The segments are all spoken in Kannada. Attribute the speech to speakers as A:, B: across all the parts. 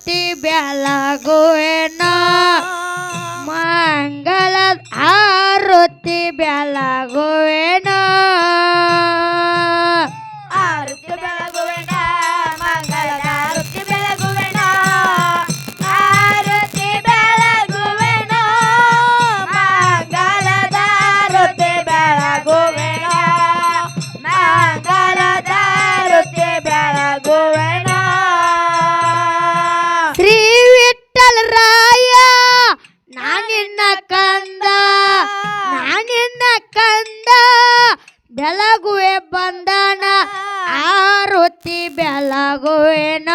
A: ಆರುತಿ ಬೆಳಗುವೆನ ಮಂಗಲ ಆರುತಿ ಬೆಳಗುವೆನ ಬಂದನ ಆರುತಿ ಬೆಳಗುವೆನ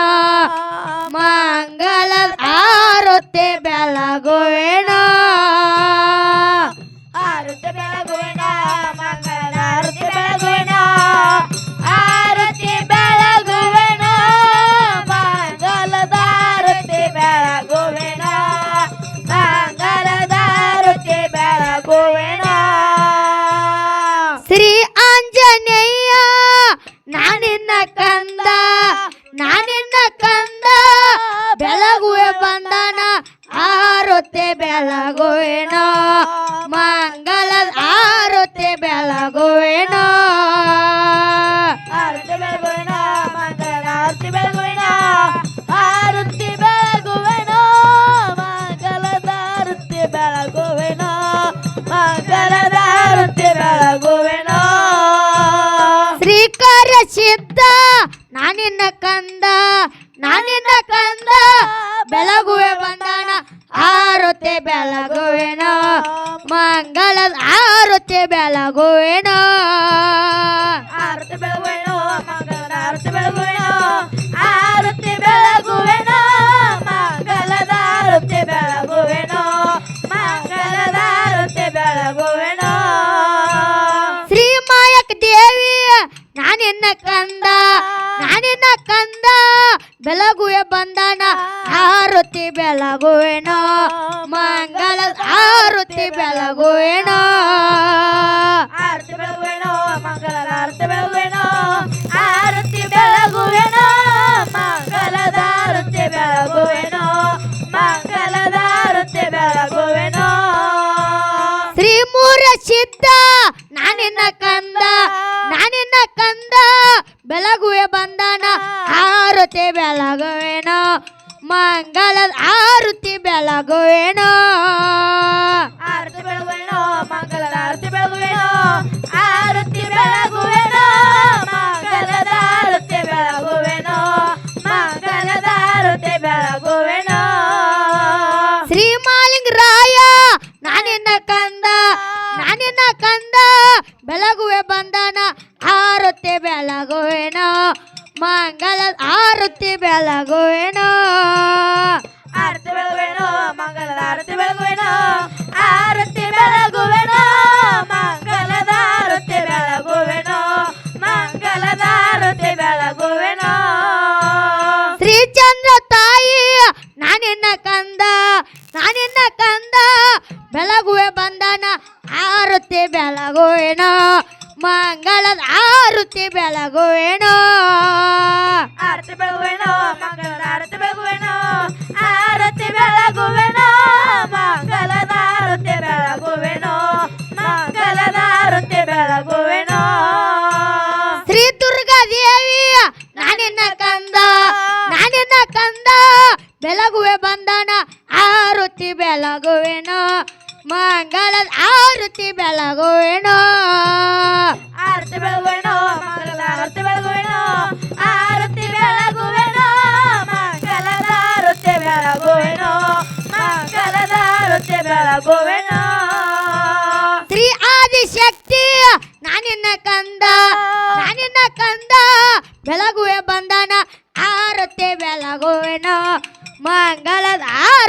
A: ಮಂಗಳ ಆರುತಿ ಬೆಳಗುವೆನ.
B: ಬೆಳಗುವೆನ ಮಂಗಲದ ಆರುತಿ ಬೆಳಗುವೆನೋ. ಆರುತಿ ಬೆಳಗುವೆನ
A: ಮಂಗಲದ ಆರುತಿ ಬೆಳಗುವೆನ
B: ಆರುತಿ ಬೆಳಗುವೆನ ಮಂಗಲದ ಆರುತಿ ಬೆಳಗುವೆನೋ ಮಂಗಲದ ಆರುತಿ ಬೆಳಗುವೆನ.
A: ಶ್ರೀಕಾರ ಸಿದ್ಧ ನಾನಿನ್ನ ಕಂದ ನಾನಿನ್ನ ಕಂದ ಬೆಳಗುವೆ ಬಂದನ ಆರುತಿ ಬೆಳಗುವೆನೋ ಮಂಗಳ ಆರುತಿ ಬೆಳಗುವೆನ.
B: ಆರುತಿ ಬೆಳಗುವೆನ? ಆರತಿ ಬೆಳಗುವೆನೋ ಮಂಗಲದ ಆರತಿ ಬೆಳಗುವೆನೋ? ಆರತಿ ಬೆಳಗುವೆನೋ
A: ಮಂಗಲದ ಆರತಿ ಬೆಳಗುವೆನೋ?
B: ಮಂಗಲದ ಆರತಿ ಬೆಳಗುವೆನೋ?
A: ಶ್ರೀ ಮೂರ ಸಿದ್ಧ ನಾನಿನ ಕಂದ ನಾನಿನ ಕಂದ ಬೆಳಗುವೆ ಬಂದನ ಆರತಿ ಬೆಳಗುವೆನ? ಮಂಗಳ ಆರತಿ ಬೆಳಗುವೆನ?
B: ಆರತಿ ರಾಯ
A: ಶ್ರೀ ಮಾಲಿಂಗರಾಯ ನಾನಿನ್ನ ಕಂದ ನಾನಿನ್ನ ಕಂದ ಬೆಳಗುವೆ ಬಂದನ ಆರುತಿ ಬೆಳಗುವೆನ ಮಂಗಲ ಆರುತಿ ಬೆಳಗುವೆನ
B: ಆರತಿ ಬೆಳಗುವೆನೋ ಮಂಗಲದ ಆರತಿ ಬೆಳಗುವೆನೋ ಆರತಿ ಬೆಳಗುವೆನೋ ಬೆಳಗುವೆನ ಆರತಿ ಬೆಳಗುವೆನೋ
A: ಮಂಗಲದ ಆರತಿ ಬೆಳಗುವೆನೋ
B: ಆರತಿ ಬೆಳಗುವೆನೋ ಮಂಗಲದ ಆರತಿ ಬೆಳಗುವೆನೋ ಮಂಗಲದ ಆರತಿ ಬೆಳಗುವೆನೋ
A: ಶ್ರೀ ದುರ್ಗಾ ದೇವಿ ನಾನಿನ್ನ ಕಂದ ನಾನಿನ್ನ ಕಂದ. ಬೆಳಗುವೆ ಬಂದನ ಆರುತಿ ಬೆಳಗುವೆನ ಮಂಗಲದ ಆರುತಿ ಬೆಳಗುವೆನ
B: ಆರತಿ ಬೆಳಗುವೆನೋ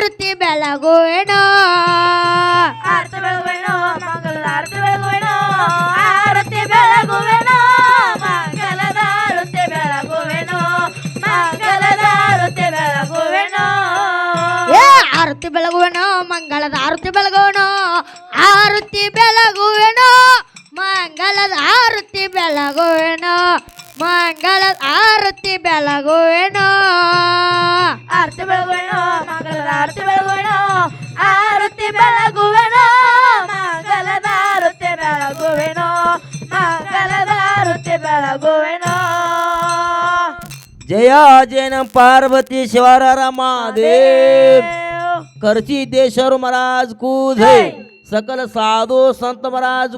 B: ಆರುತಿ ಬೆಳಗುವೆನ? ಆರತಿ ಬೆಳಗುವೆನೋ ಮಂಗಲ ಆರತಿ ಬೆಳಗುವೆನೋ ಆರತಿ ಬೆಳಗುವೆನೋ ಮಂಗಲದ ಆರತಿ ಬೆಳಗುವೆನೋ ಮಂಗಲದ ಆರತಿ ಬೆಳಗುವೆನೋ.
A: ಏ ಆರತಿ ಬೆಳಗುವೆನೋ ಮಂಗಳದ ಆರತಿ ಬೆಳಗುವೆನೋ ಆರತಿ ಬೆಳಗುವೆನೋ ಮಂಗಳದ ಆರತಿ ಬೆಳಗುವೆನೋ. ಮಂಗಳದ ಆರುತಿ ಬೆಳಗುವೆನೋ
B: ಆರತಿ ಬೆಳಗುವೆನೋ ಮಂಗಲದ ಆರತಿ ಬೆಳಗುವೆನೋ ಆರತಿ ಬೆಳಗುವೆನೋ ಮಂಗಲದ ಆರತಿ ಬೆಳಗುವೆನೋ ಮಂಗಲದ ಆರತಿ ಬೆಳಗುವೆನೋ
C: जय जैन पार्वती शिवारा महादेव करची देशर महाराज कूज सकल साधू संत महाराज